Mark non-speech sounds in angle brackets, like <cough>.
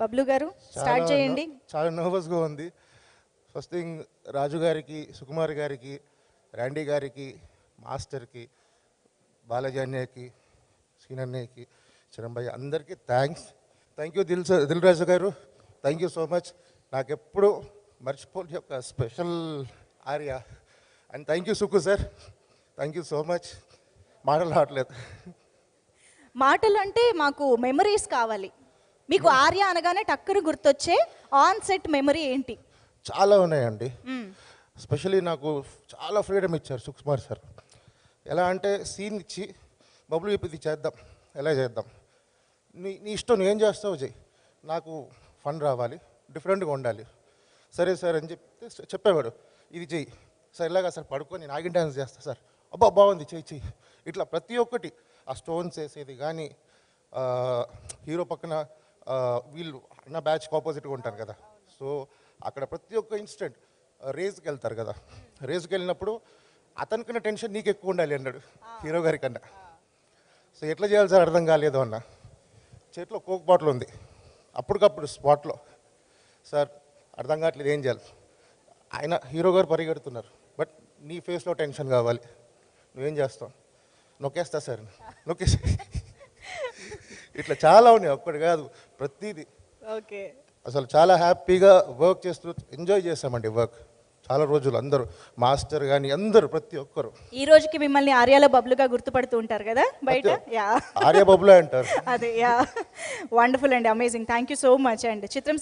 బబ్లు గారు స్టార్ట్ చేయండి. చాలా నర్వస్గా ఉంది. ఫస్ట్ థింగ్ రాజు గారికి సుకుమార్ గారికి ర్యాండీ గారికి మాస్టర్కి బాలాజీ అన్నయ్యకి సీనన్నయ్యకి చిరంభయ్య అందరికీ thanks thank you Dil Dil Raju గారు. థ్యాంక్ యూ సో మచ్ నాకు ఎప్పుడు మర్చిపోని ఒక special Arya. And thank you Suku sir thank you so much మాటలు రావట్లేదు. మాటలు అంటే మాకు మెమరీస్ కావాలి. మీకు ఆర్య అనగానే టక్కరు గుర్తొచ్చే ఆన్ సెట్ మెమరీ ఏంటి? చాలా ఉన్నాయండి. స్పెషలీ నాకు చాలా ఫ్రీడమ్ ఇచ్చారు సుకుమార్ సార్. ఎలా అంటే సీన్ ఇచ్చి బబులు చెప్పి చేద్దాం ఎలా చేద్దాం. నీ నీ ఇష్టం నువ్వేం చేస్తావు చెయ్యి నాకు ఫన్ రావాలి డిఫరెంట్గా ఉండాలి. సరే సార్ అని చెప్తే చెప్పేవాడు. ఇది చెయ్యి సార్ ఇలాగా సార్ పడుకొని నాగిన డ్యాన్స్ చేస్తా సార్. అబ్బా బాగుంది చెయ్యి చెయ్యి ఇట్లా ప్రతి ఒక్కటి ఆ స్టోన్స్ వేసేది కానీ హీరో పక్కన వీళ్ళు అన్న బ్యాచ్కి ఆపోజిట్గా ఉంటారు కదా. సో అక్కడ ప్రతి ఒక్క ఇన్స్టెంట్ రేస్కి వెళ్తారు కదా. రేస్కి వెళ్ళినప్పుడు అతనికన్నా టెన్షన్ నీకు ఎక్కువ ఉండాలి అన్నాడు హీరో గారి కన్నా. సో ఎట్లా చేయాలి సార్ అర్థం కాలేదు అన్న. చేతిలో కోక్ బాటిల్ ఉంది. అప్పటికప్పుడు స్పాట్లో సార్ అర్థం కావట్లేదు ఏం చేయాలి. ఆయన హీరో గారు పరిగెడుతున్నారు. బట్ నీ ఫేస్లో టెన్షన్ కావాలి. నువ్వేం చేస్తావు? నొక్కేస్తా సార్. నొక్కేసి <laughs> ఇట్లా చాలా ఉన్నాయి. ఒక్కటి కాదు. ప్రతిదీ. ఓకే. అసలు చాలా హ్యాపీగా వర్క్ చేస్తూ ఎంజాయ్ చేస్తామండి వర్క్. చాలా రోజులు అందరూ మాస్టర్ కానీ అందరూ ప్రతి ఒక్కరు. ఈ రోజుకి మిమ్మల్ని ఆర్యాలో బబ్లుగా గుర్తుపడుతూ ఉంటారు కదా బయట? యా. ఆర్య బబులే అంటారు. <laughs> అదే యా. వండర్ఫుల్ అండి amazing thank you so much and. చిత్రం